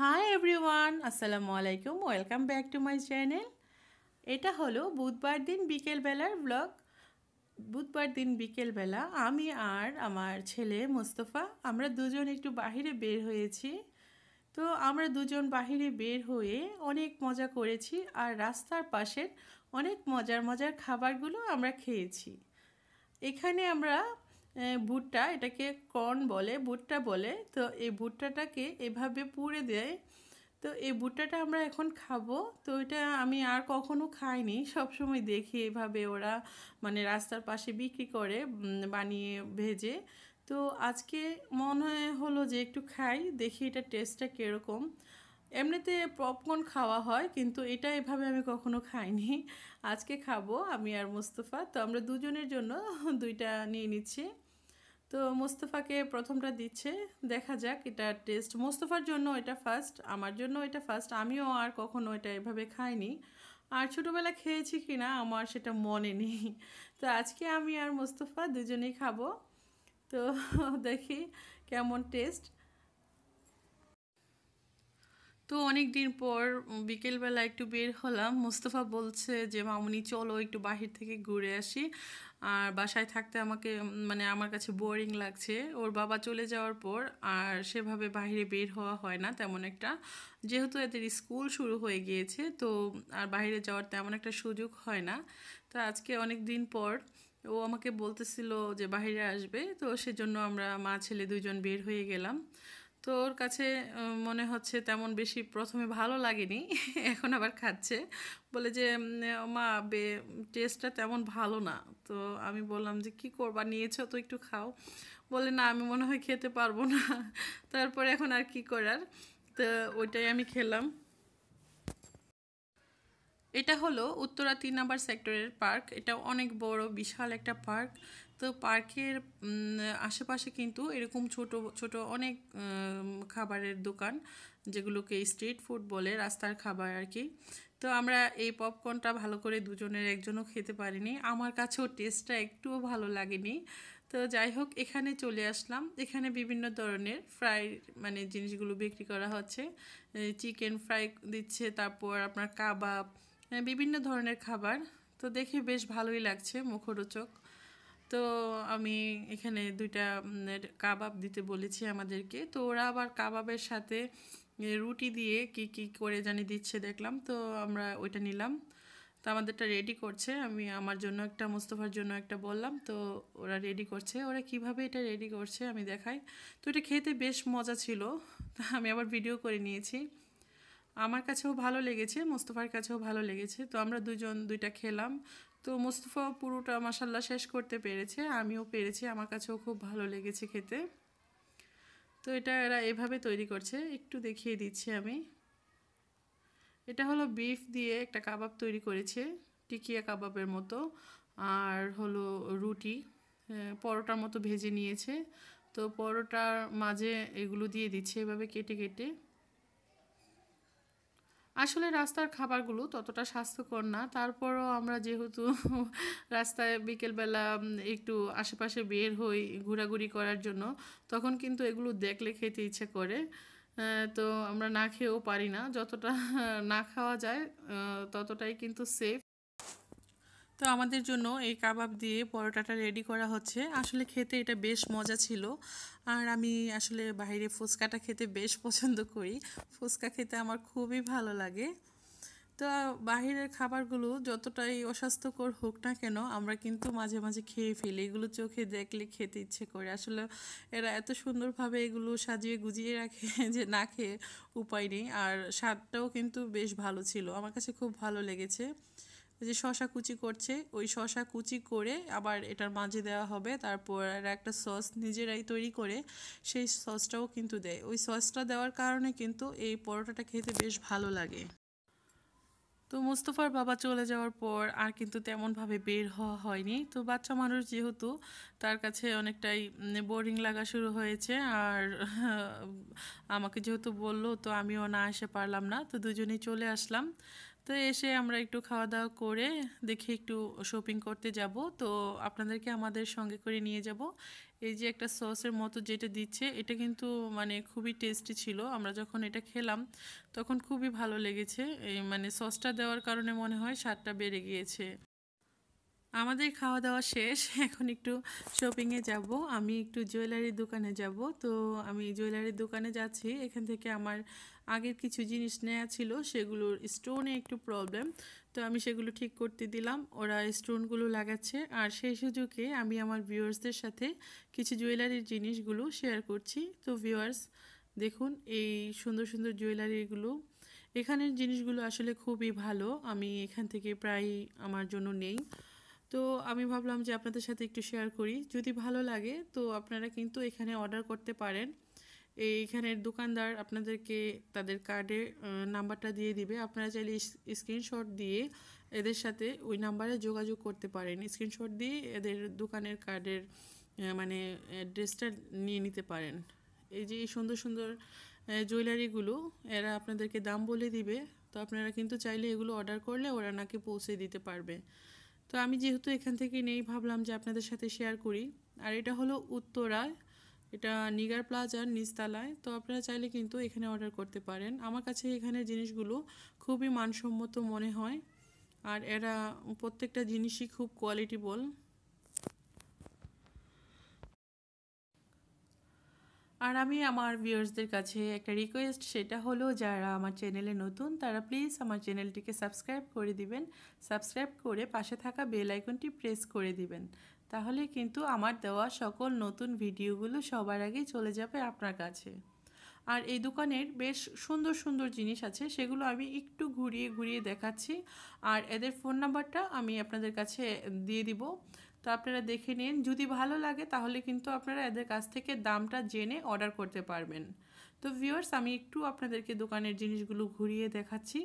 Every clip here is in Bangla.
হাই এভরিওয়ান আসসালামু আলাইকুম welcome back to my channel এটা হলো বুধবার দিন বিকেলবেলার ব্লগ বুধবার দিন বিকেলবেলা আমি আর আমার ছেলে মোস্তফা, আমরা দুজন একটু বাহিরে বের হয়েছি। তো আমরা দুজন বাহিরে বের হয়ে অনেক মজা করেছি আর রাস্তার পাশের অনেক মজার মজার খাবারগুলো আমরা খেয়েছি। এখানে আমরা ভুট্টা এটাকে কর্ন বলে, ভুট্টা বলে, তো এই ভুট্টাটাকে এভাবে পুড়ে দেয়। তো এই ভুট্টাটা আমরা এখন খাব। তো এটা আমি আর কখনো খাইনি, সবসময় দেখি এভাবে ওরা মানে রাস্তার পাশে বিক্রি করে বানিয়ে ভেজে। তো আজকে মনে হলো যে একটু খাই, দেখি এটা টেস্টটা কীরকম। এমনিতে পপকর্ন খাওয়া হয়, কিন্তু এটা এভাবে আমি কখনো খাইনি। আজকে খাব আমি আর মুস্তফা। তো আমরা দুজনের জন্য দুইটা নিয়ে নিচ্ছি। তো মোস্তফাকে প্রথমটা দিচ্ছে, দেখা যাক এটা টেস্ট মোস্তফার জন্য এটা ফার্স্ট আমার জন্য এটা ফার্স্ট আমিও আর কখনো এটা এভাবে খাইনি। আর ছোটোবেলা খেয়েছি কি না আমার সেটা মনে নেই। তো আজকে আমি আর মোস্তফা দুজনেই খাব। তো দেখি কেমন টেস্ট তো অনেক দিন পর বিকেলবেলা একটু বের হলাম। মুস্তফা বলছে যে, মামুনি, চলো একটু বাহির থেকে ঘুরে আসি। আর বাসায় থাকতে আমাকে মানে আমার কাছে বোরিং লাগছে। ওর বাবা চলে যাওয়ার পর আর সেভাবে বাহিরে বের হওয়া হয় না তেমন একটা। যেহেতু এদের স্কুল শুরু হয়ে গিয়েছে, তো আর বাইরে যাওয়ার তেমন একটা সুযোগ হয় না। তো আজকে অনেক দিন পর ও আমাকে বলতেছিল যে বাহিরে আসবে, তো সেজন্য আমরা মা ছেলে দুজন বের হয়ে গেলাম। তো ওর কাছে মনে হচ্ছে তেমন বেশি প্রথমে ভালো লাগেনি, এখন আবার খাচ্ছে। বলে যে মা, বে, টেস্টটা তেমন ভালো না। তো আমি বললাম যে, কি করবা, নিয়েছো তো একটু খাও। বলে, না, আমি মনে হয় খেতে পারব না। তারপরে এখন আর কি করার? তো ওইটাই আমি খেলাম। এটা হলো উত্তরা তিন নাম্বার সেক্টরের পার্ক। এটা অনেক বড়, বিশাল একটা পার্ক। তো পার্কের আশেপাশে কিন্তু এরকম ছোট ছোট অনেক খাবারের দোকান, যেগুলোকে স্ট্রিট ফুড বলে, রাস্তার খাবার আর কি। তো আমরা এই পপকর্নটা ভালো করে দুজনের একজনও খেতে পারিনি। আমার কাছেও টেস্টটা একটুও ভালো লাগেনি। তো যাই হোক, এখানে চলে আসলাম। এখানে বিভিন্ন ধরনের ফ্রাই মানে জিনিসগুলো বিক্রি করা হচ্ছে। চিকেন ফ্রাই দিচ্ছে, তারপর আপনার কাবাব বিভিন্ন ধরনের খাবার। তো দেখে বেশ ভালোই লাগছে মুখরোচক। তো আমি এখানে দুইটা কাবাব দিতে বলেছি আমাদেরকে। তো ওরা আবার কাবাবের সাথে রুটি দিয়ে কি কি করে জানি দিচ্ছে দেখলাম। তো আমরা ওইটা নিলাম। তো আমাদেরটা রেডি করছে। আমি আমার জন্য একটা, মুস্তফার জন্য একটা বললাম। তো ওরা রেডি করছে। ওরা কীভাবে এটা রেডি করছে আমি দেখাই। তো এটা খেতে বেশ মজা ছিল। আমি আবার ভিডিও করে নিয়েছি। আমার কাছেও ভালো লেগেছে, মোস্তফার কাছেও ভালো লেগেছে। তো আমরা দুজন দুইটা খেলাম। তো মুস্তফা পুরোটা মশাল্লা শেষ করতে পেরেছে, আমিও পেরেছি, আমার কাছেও খুব ভালো লেগেছে খেতে। তো এটা এরা এভাবে তৈরি করছে, একটু দেখিয়ে দিচ্ছি আমি। এটা হলো বিফ দিয়ে একটা কাবাব তৈরি করেছে, টিকিয়া কাবাবের মতো। আর হলো রুটি পরোটার মতো ভেজে নিয়েছে। তো পরোটার মাঝে এগুলো দিয়ে দিচ্ছে এভাবে কেটে কেটে। আসলে রাস্তার খাবারগুলো ততটা স্বাস্থ্যকর না। তারপরও আমরা যেহেতু রাস্তায় বিকেলবেলা একটু আশেপাশে বের হই ঘোরাঘুরি করার জন্য, তখন কিন্তু এগুলো দেখলে খেতে ইচ্ছে করে। তো আমরা না খেয়েও পারি না। যতটা না খাওয়া যায় ততটাই কিন্তু সেফ তো আমাদের জন্য এই কাবাব দিয়ে পরোটাটা রেডি করা হচ্ছে। আসলে খেতে এটা বেশ মজা ছিল। আর আমি আসলে বাইরে ফুচকাটা খেতে বেশ পছন্দ করি। ফুচকা খেতে আমার খুবই ভালো লাগে। তো বাহিরের খাবারগুলো যতটাই অস্বাস্থ্যকর হোক না কেন, আমরা কিন্তু মাঝে মাঝে খেয়ে ফেলি। এগুলো চোখে দেখলে খেতে ইচ্ছে করে। আসলে এরা এত সুন্দরভাবে এগুলো সাজিয়ে গুজিয়ে রাখে যে না খেয়ে উপায় নেই। আর স্বাদটাও কিন্তু বেশ ভালো ছিল। আমার কাছে খুব ভালো লেগেছে। যে শশা কুচি করছে, ওই শশা কুচি করে আবার এটার মাঝে দেওয়া হবে। তারপর আর একটা সস নিজেরাই তৈরি করে সেই সসটাও কিন্তু দেয়। ওই সসটা দেওয়ার কারণে কিন্তু এই পরোটাটা খেতে বেশ ভালো লাগে। তো মুস্তফার বাবা চলে যাওয়ার পর আর কিন্তু তেমনভাবে বের হওয়া হয়নি। তো বাচ্চা মানুষ যেহেতু, তার কাছে অনেকটাই বোরিং লাগা শুরু হয়েছে। আর, আমাকে যেহেতু বলল, তো আমিও না এসে পারলাম না। তো দুজনেই চলে আসলাম। তো এসে আমরা একটু খাওয়া দাওয়া করে দেখি একটু শপিং করতে যাব। তো আপনাদেরকে আমাদের সঙ্গে করে নিয়ে যাব। এই যে একটা সসের মতো যেটা দিচ্ছে, এটা কিন্তু মানে খুবই টেস্টি ছিল। আমরা যখন এটা খেলাম, তখন খুবই ভালো লেগেছে। এই মানে সসটা দেওয়ার কারণে মনে হয় স্বাদটা বেড়ে গিয়েছে। আমাদের খাওয়া দাওয়া শেষ। এখন একটু শপিংয়ে যাব। আমি একটু জুয়েলারির দোকানে যাব। তো আমি জুয়েলারির দোকানে যাচ্ছি। এখান থেকে আমার আগের কিছু জিনিস নেওয়া ছিল, সেগুলোর স্টোনে একটু প্রবলেম তো আমি সেগুলো ঠিক করতে দিলাম। ওরা স্টোনগুলো লাগাচ্ছে। আর সেই সুযোগে আমি আমার ভিউয়ার্সদের সাথে কিছু জুয়েলারির জিনিসগুলো শেয়ার করছি। তো ভিউয়ার্স দেখুন এই সুন্দর সুন্দর জুয়েলারিগুলো এখানের জিনিসগুলো আসলে খুবই ভালো। আমি এখান থেকে প্রায় আমার জন্য নেই। তো আমি ভাবলাম যে আপনাদের সাথে একটু শেয়ার করি। যদি ভালো লাগে, তো আপনারা কিন্তু এখানে অর্ডার করতে পারেন। এইখানের দোকানদার আপনাদেরকে তাদের কার্ডের নাম্বারটা দিয়ে দিবে। আপনারা চাইলে স্ক্রিনশট দিয়ে এদের সাথে ওই নাম্বারে যোগাযোগ করতে পারেন। স্ক্রিনশট দিয়ে এদের দোকানের কার্ডের মানে অ্যাড্রেসটা নিয়ে নিতে পারেন। এই যে এই সুন্দর সুন্দর জুয়েলারিগুলো এরা আপনাদেরকে দাম বলে দিবে। তো আপনারা কিন্তু চাইলে এগুলো অর্ডার করলে ওরা নাকি পৌঁছে দিতে পারবে। তো আমি যেহেতু এখান থেকে নেই, ভাবলাম যে আপনাদের সাথে শেয়ার করি। আর এটা হলো উত্তরায় এটা নিগার প্লাজার নিচতলায়। তো আপনারা চাইলে কিন্তু এখানে অর্ডার করতে পারেন। আমার কাছে এখানে জিনিসগুলো খুবই মানসম্মত মনে হয়। আর এরা প্রত্যেকটা জিনিসই খুব কোয়ালিটিবল আর আমি আমার ভিউয়ার্সদের কাছে একটা রিকোয়েস্ট সেটা হলো যারা আমার চ্যানেলে নতুন, তারা প্লিজ আমার চ্যানেলটিকে সাবস্ক্রাইব করে দিবেন। সাবস্ক্রাইব করে পাশে থাকা বেল আইকনটি প্রেস করে দিবেন। তাহলে কিন্তু আমার দেওয়া সকল নতুন ভিডিওগুলো সবার আগে চলে যাবে আপনার কাছে। আর এই দোকানের বেশ সুন্দর সুন্দর জিনিস আছে, সেগুলো আমি একটু ঘুরিয়ে ঘুরিয়ে দেখাচ্ছি। আর এদের ফোন নাম্বারটা আমি আপনাদের কাছে দিয়ে দিব। তো আপনারা দেখে নিন। যদি ভালো লাগে তাহলে কিন্তু আপনারা এদের কাছ থেকে দামটা জেনে অর্ডার করতে পারবেন। তো ভিউয়ার্স আমি একটু আপনাদেরকে দোকানের জিনিসগুলো ঘুরিয়ে দেখাচ্ছি।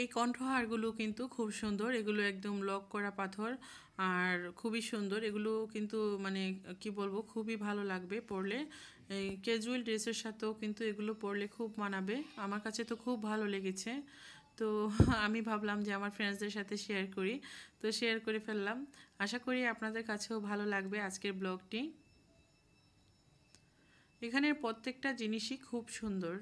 এই কণ্ঠহারগুলো কিন্তু খুব সুন্দর। এগুলো একদম লক করা পাথর আর খুবই সুন্দর। এগুলো কিন্তু মানে কি বলব, খুবই ভালো লাগবে পরলে ক্যাজুয়াল ড্রেসের সাথেও কিন্তু এগুলো পরলে খুব মানাবে। আমার কাছে তো খুব ভালো লেগেছে। তো আমি ভাবলাম যে আমার ফ্রেন্ডসদের সাথে শেয়ার করি। তো শেয়ার করে ফেললাম। আশা করি আপনাদের কাছেও ভালো লাগবে আজকের ব্লগটি এখানের প্রত্যেকটা জিনিসই খুব সুন্দর।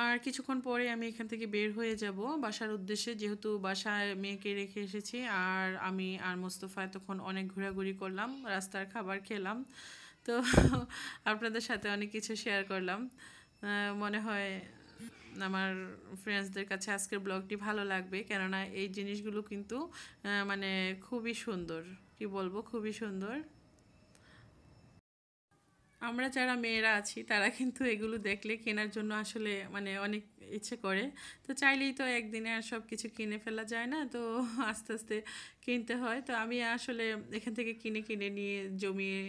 আর কিছুক্ষণ পরে আমি এখান থেকে বের হয়ে যাব। বাসার উদ্দেশ্যে যেহেতু বাসায় মেয়েকে রেখে এসেছি আর আমি আর মোস্তফা তখন অনেক ঘোরাঘুরি করলাম, রাস্তার খাবার খেলাম। তো আপনাদের সাথে অনেক কিছু শেয়ার করলাম। মনে হয় আমার ফ্রেন্ডসদের কাছে আজকের ব্লগটি ভালো লাগবে, কেননা এই জিনিসগুলো কিন্তু মানে খুবই সুন্দর। কি বলব? খুবই সুন্দর। আমরা যারা মেয়েরা আছি, তারা কিন্তু এগুলো দেখলে কেনার জন্য আসলে মানে অনেক ইচ্ছে করে। তো চাইলেই তো একদিনে আর সব কিছু কিনে ফেলা যায় না, তো আস্তে আস্তে কিনতে হয়। তো আমি আসলে এখান থেকে কিনে কিনে নিয়ে জমিয়ে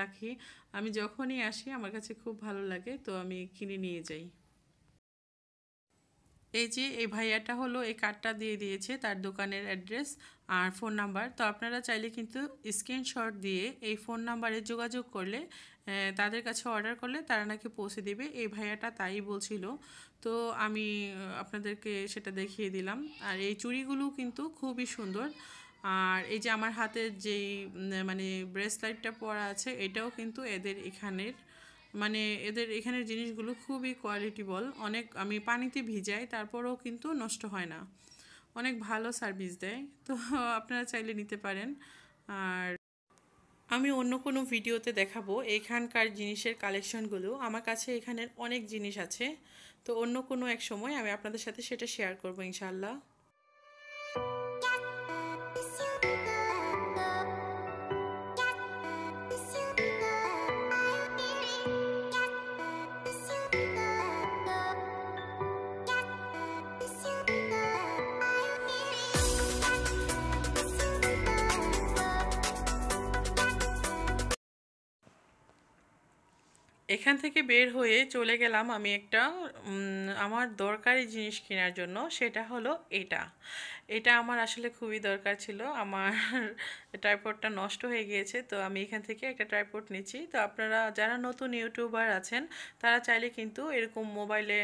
রাখি। আমি যখনই আসি, আমার কাছে খুব ভালো লাগে, তো আমি কিনে নিয়ে যাই। এই যে এই ভাইয়াটা হলো, এই কার্ডটা দিয়ে দিয়েছে তার দোকানের অ্যাড্রেস আর ফোন নাম্বার তো আপনারা চাইলে কিন্তু স্ক্রিনশট দিয়ে এই ফোন নাম্বারে যোগাযোগ করলে তাদের কাছে অর্ডার করলে তারা নাকি পৌঁছে দেবে। এই ভাইয়াটা তাই বলছিল। তো আমি আপনাদেরকে সেটা দেখিয়ে দিলাম। আর এই চুড়িগুলো কিন্তু খুবই সুন্দর। আর এই যে আমার হাতের যেই মানে ব্রেসলাইটটা পরা আছে, এটাও কিন্তু এদের এখানের মানে এদের এখানের জিনিসগুলো খুবই কোয়ালিটিবল অনেক আমি পানিতে ভিজাই, তারপরেও কিন্তু নষ্ট হয় না। অনেক ভালো সার্ভিস দেয়। তো আপনারা চাইলে নিতে পারেন। আর আমি অন্য কোনো ভিডিওতে দেখাবো এখানকার জিনিসের কালেকশনগুলো আমার কাছে এখানের অনেক জিনিস আছে। তো অন্য কোনো এক সময় আমি আপনাদের সাথে সেটা শেয়ার করব ইনশাল্লাহ এখান থেকে বের হয়ে চলে গেলাম আমি একটা আমার দরকারি জিনিস কেনার জন্য, সেটা হলো এটা। এটা আমার আসলে খুবই দরকার ছিল। আমার ট্রাইপডটা নষ্ট হয়ে গিয়েছে, তো আমি এখান থেকে একটা ট্রাইপড নিচ্ছি। তো আপনারা যারা নতুন ইউটিউবার আছেন, তারা চাইলে কিন্তু এরকম মোবাইলে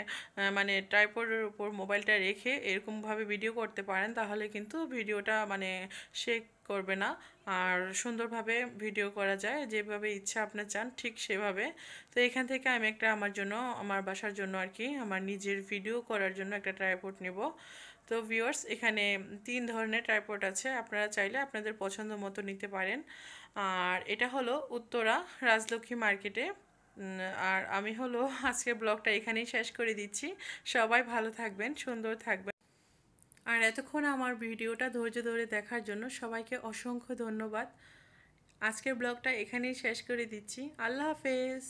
মানে ট্রাইপডের উপর মোবাইলটা রেখে এরকমভাবে ভিডিও করতে পারেন, তাহলে কিন্তু ভিডিওটা মানে শেক করবে না। আর সুন্দরভাবে ভিডিও করা যায়, যেভাবে ইচ্ছা আপনার চান, ঠিক সেভাবে। তো এখান থেকে আমি একটা আমার জন্য, আমার বাসার জন্য আর কি, আমার নিজের ভিডিও করার জন্য একটা ট্রাইপড নেব। তো ভিউয়ার্স এখানে তিন ধরনের ট্রাইপড আছে। আপনারা চাইলে আপনাদের পছন্দ মতো নিতে পারেন। আর এটা হলো উত্তরা রাজলক্ষ্মী মার্কেটে আর আমি হলো আজকের ব্লগটা এখানেই শেষ করে দিচ্ছি। সবাই ভালো থাকবেন, সুন্দর থাকবেন। আর এতক্ষণ আমার ভিডিওটা ধৈর্য ধরে দেখার জন্য সবাইকে অসংখ্য ধন্যবাদ। আজকের ব্লগটা এখানেই শেষ করে দিচ্ছি। আল্লাহ হাফেজ।